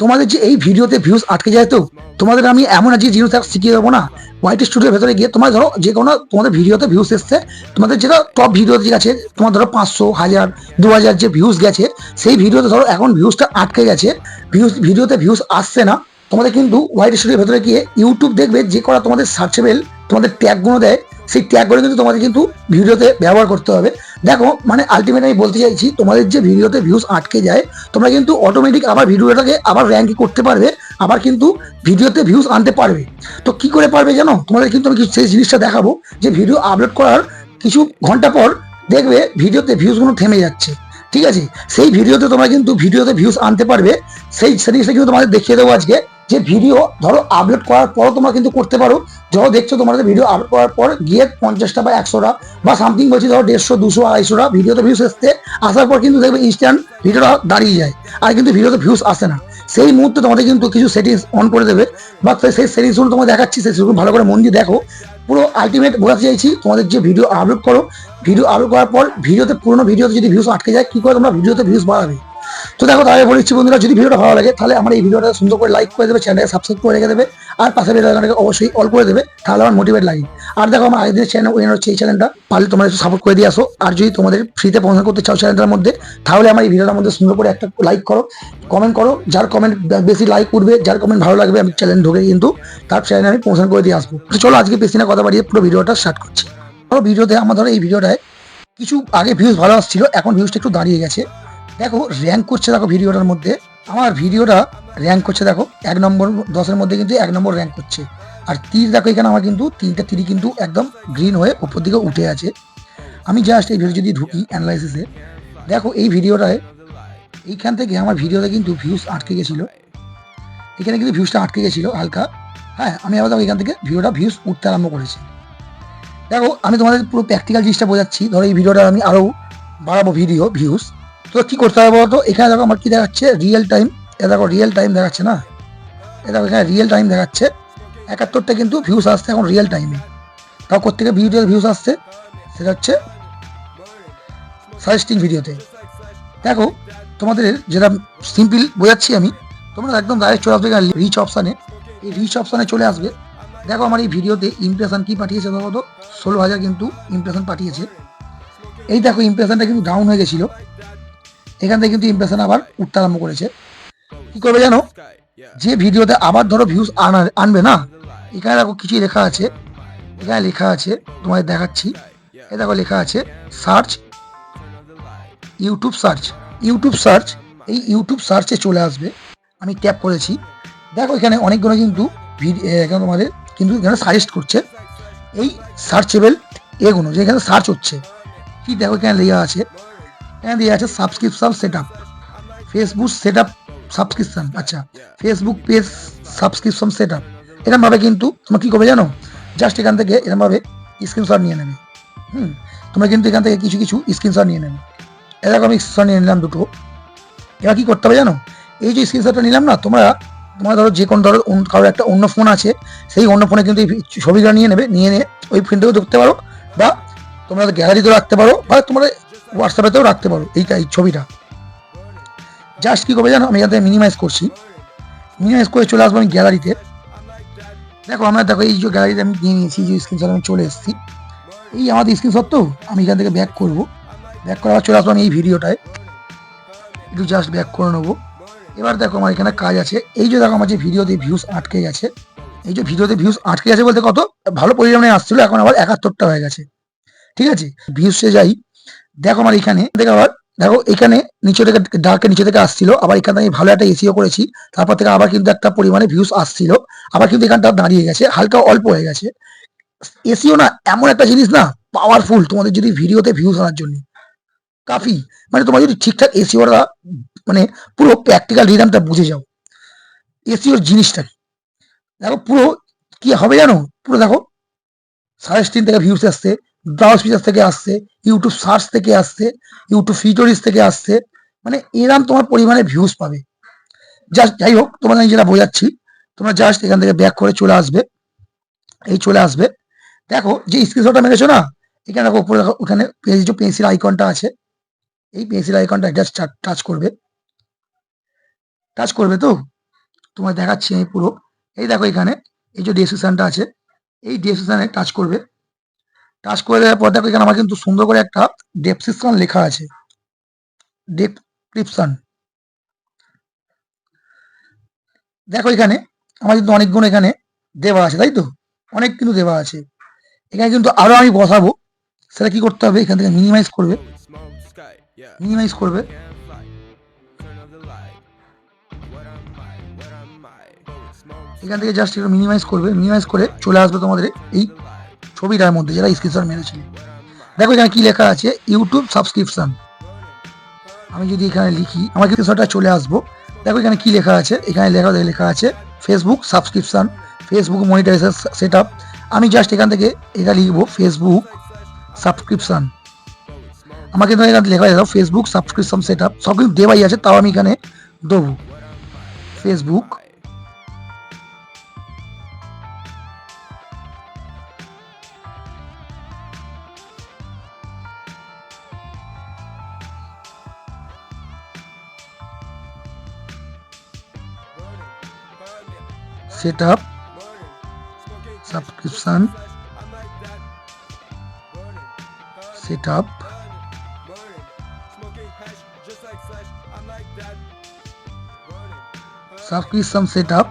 তোমাদের যে এই ভিডিওতে ভিউজ আটকে যায় তো? তোমাদের আমি এমন আজকে জিনিস শিখিয়ে দেবো না। হোয়াইট স্টুডিওর ভেতরে গিয়ে তোমার ধরো যে কোনো তোমাদের ভিডিওতে ভিউজ এসছে, তোমাদের যেটা টপ ভিডিও যে আছে তোমার ধরো পাঁচশো, হাজার দু হাজার যে ভিউজ গেছে, সেই ভিডিওতে ধরো এখন ভিউজটা আটকে গেছে। ভিউজ ভিডিওতে ভিউজ আসছে না। তোমাদের কিন্তু হোয়াইট স্টুডিওর ভেতরে গিয়ে ইউটিউব দেখবে যে করা তোমাদের সার্চেবেল তোমাদের ট্যাগগুলো দেয়। সেই ট্যাগগুলো কিন্তু তোমাদের কিন্তু ভিডিওতে ব্যবহার করতে হবে। দেখো মানে আলটিমেট আমি বলতে চাইছি, তোমাদের যে ভিডিওতে ভিউজ আটকে যায়, তোমরা কিন্তু অটোমেটিক আবার ভিডিওটাকে আবার র্যাঙ্ক করতে পারবে, আবার কিন্তু ভিডিওতে ভিউজ আনতে পারবে। তো কি করে পারবে জানো? তোমাদের কিন্তু আমি সেই জিনিসটা দেখাবো, যে ভিডিও আপলোড করার কিছু ঘণ্টা পর দেখবে ভিডিওতে ভিউজগুলো থেমে যাচ্ছে। ঠিক আছে? সেই ভিডিওতে তোমরা কিন্তু ভিডিওতে ভিউজ আনতে পারবে সেই জিনিসটা কিন্তু তোমাদের দেখিয়ে দেবো আজকে। যে ভিডিও ধরো আপলোড করার পরও তোমরা কিন্তু করতে পারো। যখন দেখছ তোমাদের ভিডিও আপলোড করার পর গিয়ে পঞ্চাশটা বা একশোটা বা সামথিং বলছি ধরো দেড়শো, দুশো, আড়াইশোটা ভিডিওতে ভিউজ এসছে আসার পর কিন্তু দেখবে ইনস্ট্যান্ট ভিডিওটা দাঁড়িয়ে যায়। আর কিন্তু ভিডিওতে ভিউজ আসে না। সেই মুহূর্তে তোমাদের কিন্তু কিছু সেটিংস অন করে দেবে। বা সেই- সেটিংসগুলো তোমাকে দেখাচ্ছি, সেই সেগুলো ভালো করে মন দিয়ে দেখো। পুরো আলটিমেট বোঝাতে চাইছি, তোমাদের যে ভিডিও আপলোড করো ভিডিও আপলোড করার পর ভিডিওতে পুরোনো ভিডিওতে যদি ভিউস আটকে যায়, কী করে তোমরা ভিডিওতে ভিউজ বাড়াবে? তো দেখো, তাহলে বলেছি বন্ধুরা, যদি ভিডিওটা ভালো লাগে, তাহলে আমার এই ভিডিওটা সুন্দর করে লাইক করে দেবে চ্যানেলকে সাবস্ক্রাইব করে রেখে দেবে, আর পাশে বেলাইকনটাকে অবশ্যই অল করে দেবে, তাহলে আমার মোটিভেট লাগে আর দেখো, আমার আগের চ্যানেল ওই হচ্ছে এই চ্যানেলটা পারলে তোমরা একটু সাপোর্ট করে দিয়ে আসো, আর যদি তোমাদের ফ্রিতে পছন্দ করতে চাও চ্যানেলটার মধ্যে, তাহলে আমার এই ভিডিওটার মধ্যে সুন্দর করে একটা লাইক করো কমেন্ট করো, যার কমেন্ট বেশি লাইক উঠবে, যার কমেন্ট ভালো লাগবে, আমি চ্যানেল ঢুকে কিন্তু তার চ্যানেলে আমি পৌঁছান করে দিয়ে আসব। তো চলো, আজকে বেশি না কথা বাড়িয়ে পুরো ভিডিওটা স্টার্ট করছি। ধরো ভিডিওতে আমার ধরো, এই ভিডিওটায় কিছু আগে ভিউজ ভালো আসছিল, এখন ভিউজটা একটু দাঁড়িয়ে গেছে। দেখো র্যাঙ্ক করছে দেখো ভিডিওটার মধ্যে। আমার ভিডিওটা র্যাঙ্ক করছে দেখো, এক নম্বর দশের মধ্যে কিন্তু এক নম্বর র্যাঙ্ক করছে। আর তীর দেখো, এখানে আমার কিন্তু তিনটা তীরই কিন্তু একদম গ্রিন হয়ে উপর দিকে উঠে আছে। আমি জাস্ট এই ভিডিও যদি ঢুকি অ্যানালাইসিসে দেখো, এই ভিডিওটায় এইখান থেকে আমার ভিডিওতে কিন্তু ভিউজ আটকে গেছিল। এখানে কিন্তু ভিউজটা আটকে গেছিল হালকা। হ্যাঁ আমি আবার দেখো, এখান থেকে ভিডিওটা ভিউজ উঠতে আরম্ভ করেছি। দেখো, আমি তোমাদের পুরো প্র্যাকটিক্যাল জিনিসটা বোঝাচ্ছি। ধরো, এই ভিডিওটা আমি আরও বাড়াবো ভিডিও ভিউজ তো কি করতে হবে বলতো? এখানে দেখো আমার কি দেখাচ্ছে? রিয়েল টাইম এ দেখো রিয়েল টাইম দেখাচ্ছে না? এ দেখো, এখানে রিয়েল টাইম দেখাচ্ছে। একাত্তরটা কিন্তু ভিউজ আসছে এখন রিয়েল টাইমে তাও কোথেকে ভিডিও ভিউজ আসছে? সেটা হচ্ছে সাজেস্টিং ভিডিওতে দেখো, তোমাদের যেটা সিম্পল বোঝাচ্ছি আমি, তোমরা একদম ডাইরেক্ট চলে আসবে রিচ অপশানে এই রিচ অপশানে চলে আসবে। দেখো আমার এই ভিডিওতে ইমপ্রেশন কি পাঠিয়েছে দেখো তো? ষোলো হাজার কিন্তু ইমপ্রেশন পাঠিয়েছে। এই দেখো ইমপ্রেশনটা কিন্তু ডাউন হয়ে গেছিল। এখান থেকে কিন্তু ইমপ্রেশন আবার উঠতে আরম্ভ করেছে। কি করবে জানো? যে ভিডিওতে আবার ধরো ভিউজ আনবে না? এখানে দেখো কিছু লেখা আছে। এখানে লেখা আছে তোমাদের দেখাচ্ছি। এ দেখো লেখা আছে search YouTube search YouTube search এই ইউটিউব সার্চে চলে আসবে। আমি ট্যাপ করেছি। দেখো এখানে অনেকগুলো কিন্তু এখানে তোমাদের কিন্তু এখানে সাজেস্ট করছে। এই সার্চেবেল এগুলো যে এখানে সার্চ হচ্ছে। কি দেখো এখানে লেখা আছে? এখানে দেওয়া আছে subscription set up Facebook set up subscription আচ্ছা। Facebook page subscription set up এরমভাবে কিন্তু তোমরা কী করবে জানো? জাস্ট এখান থেকে এরমভাবে স্ক্রিনশট নিয়ে নেবে। হুম, তোমরা কিন্তু এখান থেকে কিছু কিছু স্ক্রিনশট নিয়ে নেবে। এরকম আমি স্ক্রিনশট নিয়ে নিলাম দুটো। এবার কী করতে হবে জানো? এই যে স্ক্রিনশটটা নিলাম না, তোমরা, তোমার ধরো যে কোনো ধরো কারোর একটা অন্য ফোন আছে, সেই অন্য ফোনে কিন্তু এই ছবিটা নিয়ে নেবে, নিয়ে নিয়ে ওই ফোনটাকেও ধরতে পারো বা তোমরা গ্যালারিতেও রাখতে পারো বা তোমরা হোয়াটসঅ্যাপেতেও রাখতে পারো এইটা এই ছবিটা। জাস্ট কী করবে জানো, আমি এখান থেকে মিনিমাইজ করছি। মিনিমাইজ করে চলে আসব আমি গ্যালারিতে দেখো, আমরা দেখো, এই যে গ্যালারিতে আমি নিয়ে নিয়েছি যে স্ক্রিনশট আমি চলে এসেছি। এই আমাদের স্ক্রিনশট তো, আমি এখান থেকে ব্যাক করব। ব্যাক করার চলে আসব আমি এই ভিডিওটায় একটু জাস্ট ব্যাক করে নেব। এবার দেখো, আমার এখানে কাজ আছে। এই যে দেখো, আমার যে ভিডিওতে ভিউজ আটকে গেছে। এই যে ভিডিওতে ভিউজ আটকে গেছে বলতে কত? ভালো পরিমাণে আসছিল, এখন আবার একাত্তরটা হয়ে গেছে। ঠিক আছে? ভিউসে যাই দেখো আমার এখানে, দেখো আবার, দেখো এখানে নিচে থেকে ডার্কে নিচে থেকে আসছিল, আবার এখানে আমি ভালো একটা এসিও করেছি, তারপর থেকে আবার কিন্তু একটা পরিমাণে ভিউস আসছিল, আবার কিন্তু এখানটা দাঁড়িয়ে গেছে, হালকা অল্প হয়ে গেছে। এসিও না এমন একটা জিনিস না পাওয়ারফুল তোমাদের যদি ভিডিওতে ভিউজ আনার জন্য। কাফি মানে তোমার যদি ঠিকঠাক এসিওরা মানে পুরো প্র্যাকটিক্যাল রিদামটা বুঝে যাও। এসিওর জিনিসটা দেখো পুরো কি হবে জানো? পুরো দেখো, সাড়ে তিন থেকে ভিউস আসছে ব্রাউজ ফিচার থেকে আসছে ইউটিউব সার্চ থেকে আসছে ইউটিউব ফিটোরিস থেকে আসছে মানে এরম তোমার পরিমাণে ভিউজ পাবে। জাস্ট যাই হোক, তোমাদের আমি যেটা বোঝাচ্ছি। তোমরা জাস্ট এখান থেকে ব্যাক করে চলে আসবে। এই চলে আসবে। দেখো, যে স্ক্রিনশটটা মেরেছো না, এখানে দেখো উপরে দেখো, ওখানে যে পেন্সিল আইকনটা আছে, এই পেন্সিল আইকনটা জাস্ট টাচ করবে। টাচ করবে তো? তোমায় দেখাচ্ছি আমি পুরো। এই দেখো এখানে, এই যে ডেসক্রিপশনটা আছে, এই ডেসক্রিপশনে টাচ করবে। টাচ করে দেওয়ার পর দেখো এখানে আমার কিন্তু সুন্দর করে একটা ডেসক্রিপশন লেখা আছে। ডেসক্রিপশন দেখো এখানে আমার কিন্তু অনেকগুলো এখানে দেওয়া আছে, তাই তো? অনেক কিন্তু দেওয়া আছে। এখানে কিন্তু আরও আমি বসাবো। সেটা কি করতে হবে? এখান থেকে মিনিমাইজ করবে। মিনিমাইজ করবে। এখান থেকে জাস্ট একটু মিনিমাইজ করবে। মিনিমাইজ করে চলে আসবে তোমাদের এই ছবিটার মধ্যে যেটা স্ক্রিনশট মেরেছিল দেখো এখানে কি লেখা আছে ইউটিউব সাবস্ক্রিপশন আমি যদি এখানে লিখি, আমার স্ক্রিনশটটা চলে আসব। দেখো এখানে কি লেখা আছে, এখানে লেখা লেখা আছে Facebook subscription Facebook monetization set আমি জাস্ট এখান থেকে এটা লিখব ফেসবুক সাবস্ক্রিপশন আমাকে কিন্তু এখানে লেখা আছে ফেসবুক সাবস্ক্রিপশন সেট আপ সব কিছু দেওয়াই আছে, তাও আমি এখানে দেবো। Facebook set up, subscription, set up. Subscription, set up.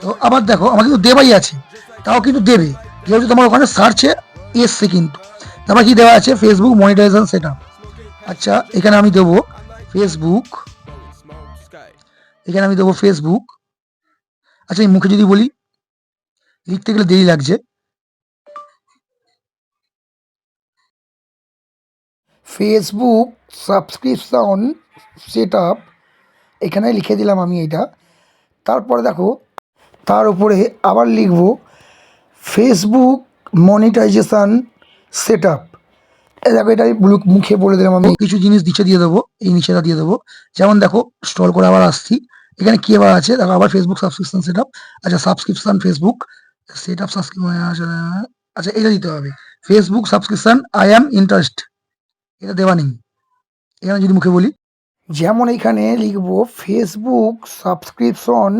তো আবার দেখো আমার কিন্তু দেওয়াই আছে, তাও কিন্তু দেবে। যেহেতু তোমার ওখানে সার্চে এসছে কিন্তু। তারপর কি দেওয়া আছে? Facebook monetization set up. আচ্ছা এখানে আমি দেবো ফেসবুক এখানে আমি দেবো ফেসবুক আচ্ছা এই মুখে যদি বলি লিখতে গেলে দেরি লাগছে। ফেসবুক সাবস্ক্রিপশন সেট আপ এখানে লিখে দিলাম আমি এটা। তারপরে দেখো তার উপরে আবার লিখব ফেসবুক মনিটাইজেশন সেট আপ দেখো এটা আমি মুখে বলে দিলাম আমি। কিছু জিনিস নিচে দিয়ে দেবো এই নিচেটা দিয়ে দেবো। যেমন দেখো স্টল করে আবার আসছি। এখানে কি আবার আছে? দেখো আবার ফেসবুক সাবস্ক্রিপশন সেট আপ আচ্ছা subscription Facebook set up subscription আচ্ছা এটা দিতে হবে। Facebook subscription I am interest এটা দেওয়া নেই। এখানে যদি মুখে বলি। যেমন এখানে লিখব ফেসবুক সাবস্ক্রিপশন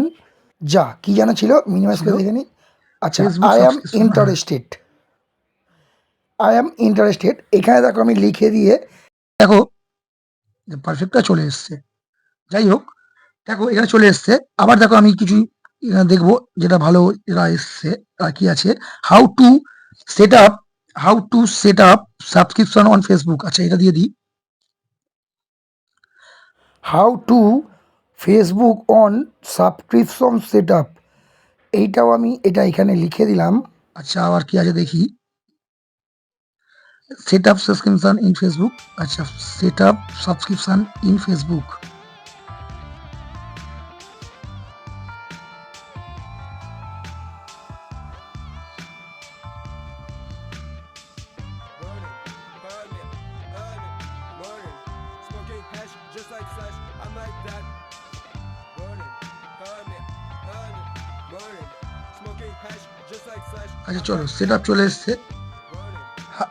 যা কি জানা ছিল? মিনিমাইজ করে দেখে আচ্ছা I am. Interested I am interested এখানে দেখো আমি লিখে দিয়ে দেখো পারফেক্টটা চলে এসছে। যাই হোক দেখো এখানে চলে এসছে। আবার দেখো আমি কিছু দেখব যেটা ভালো এরা এসছে কি আছে। How to set up how to set up subscription on Facebook আচ্ছা এটা দিয়ে দিই। How to Facebook on subscription set up এইটাও আমি এটা এখানে লিখে দিলাম। আচ্ছা আবার কি আছে দেখি। Set up subscription in Facebook আচ্ছা set up subscription in Facebook আচ্ছা চলো সেট আপ চলে এসছে।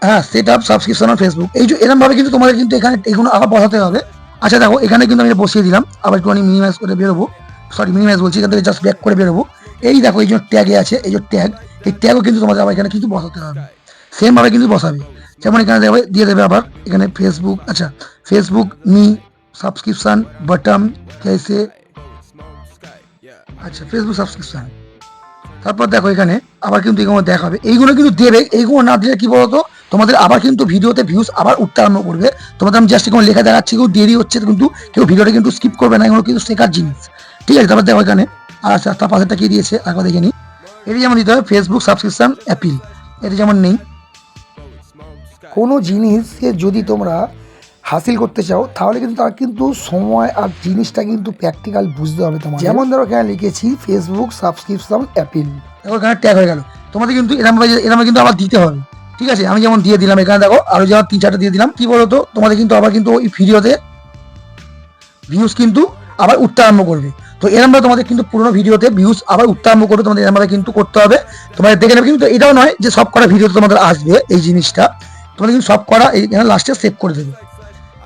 হ্যাঁ set up subscription on Facebook এই যে এরকম ভাবে কিন্তু তোমাদের কিন্তু এখানে এগুলো আবার বসাতে হবে। আচ্ছা দেখো এখানে কিন্তু আমি বসিয়ে দিলাম। আবার একটুখানি মিনিমাইজ করে বেরোবো। সরি মিনিমাইজ বলছি এখান থেকে জাস্ট ব্যাক করে বেরোবো। এই দেখো এই যে ট্যাগে আছে এই যে ট্যাগ এই ট্যাগও কিন্তু তোমাদের আবার এখানে কিন্তু বসাতে হবে। সেম ভাবে কিন্তু বসাবে। যেমন এখানে দেবে দিয়ে দেবে আবার এখানে ফেসবুক আচ্ছা ফেসবুক মি সাবস্ক্রিপশন বটম কেসে আচ্ছা ফেসবুক সাবস্ক্রিপশন তারপর দেখো এখানে, আবার কিন্তু এগুলো দেখাবে। এইগুলো কিন্তু দেবে, এইগুলো না দিলে কি বলতো? তোমাদের আবার কিন্তু ভিডিওতে ভিউজ আবার উঠতে আরম্ভ করবে। তোমাদের আমি জাস্ট এগুলো লেখা দেখাচ্ছি, কেউ দেরি হচ্ছে কিন্তু কেউ ভিডিওটা কিন্তু স্কিপ করবে না, এগুলো কিন্তু শেখার জিনিস। ঠিক আছে, তারপর দেখো এখানে। আর আচ্ছা তার পাশেরটা কি দিয়েছে? একবার দেখে নিই এটি যেমন দিতে হবে ফেসবুক সাবস্ক্রিপশন অ্যাপিল এটা যেমন নেই। কোনো জিনিসকে যদি তোমরা হাসিল করতে চাও, তাহলে কিন্তু তার কিন্তু সময় আর জিনিসটা কিন্তু প্র্যাকটিক্যাল বুঝতে হবে তোমার যেমন ধরো এখানে লিখেছি ফেসবুক সাবস্ক্রিপশন অ্যাপিল দেখো এখানে ট্যাগ হয়ে গেল। তোমাদের কিন্তু এরম এরম কিন্তু আবার দিতে হবে। ঠিক আছে? আমি যেমন দিয়ে দিলাম এখানে দেখো, আরও যেমন তিন চারটা দিয়ে দিলাম, কি বলতো? তোমাদের কিন্তু আবার কিন্তু ওই ভিডিওতে ভিউজ কিন্তু আবার উঠতে আরম্ভ করবে। তো এরমভাবে তোমাদের কিন্তু পুরোনো ভিডিওতে ভিউজ আবার উঠতে আরম্ভ করবে, তোমাদের এরমভাবে কিন্তু করতে হবে। তোমাদের দেখে নেবে কিন্তু এটাও নয় যে সব করা ভিডিওতে তোমাদের আসবে এই জিনিসটা। তোমাদের কিন্তু সব করা এই লাস্টে সেভ করে দেবে।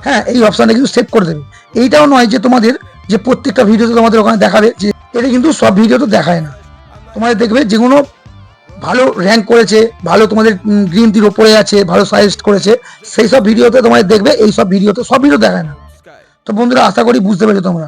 হ্যাঁ এই অপশানটা কিন্তু সেভ করে দেবে। এইটাও নয় যে তোমাদের যে প্রত্যেকটা ভিডিওতে তোমাদের ওখানে দেখাবে যে এটা কিন্তু সব ভিডিওতে দেখায় না। তোমাদের দেখবে যে কোনো ভালো র্যাঙ্ক করেছে, ভালো তোমাদের গ্রিন টির ওপরে আছে, ভালো সাজেস্ট করেছে, সেই সব ভিডিওতে তোমাদের দেখবে, এই সব ভিডিওতে সব ভিডিও দেখায় না। তো বন্ধুরা, আশা করি বুঝতে পেরেছ তোমরা।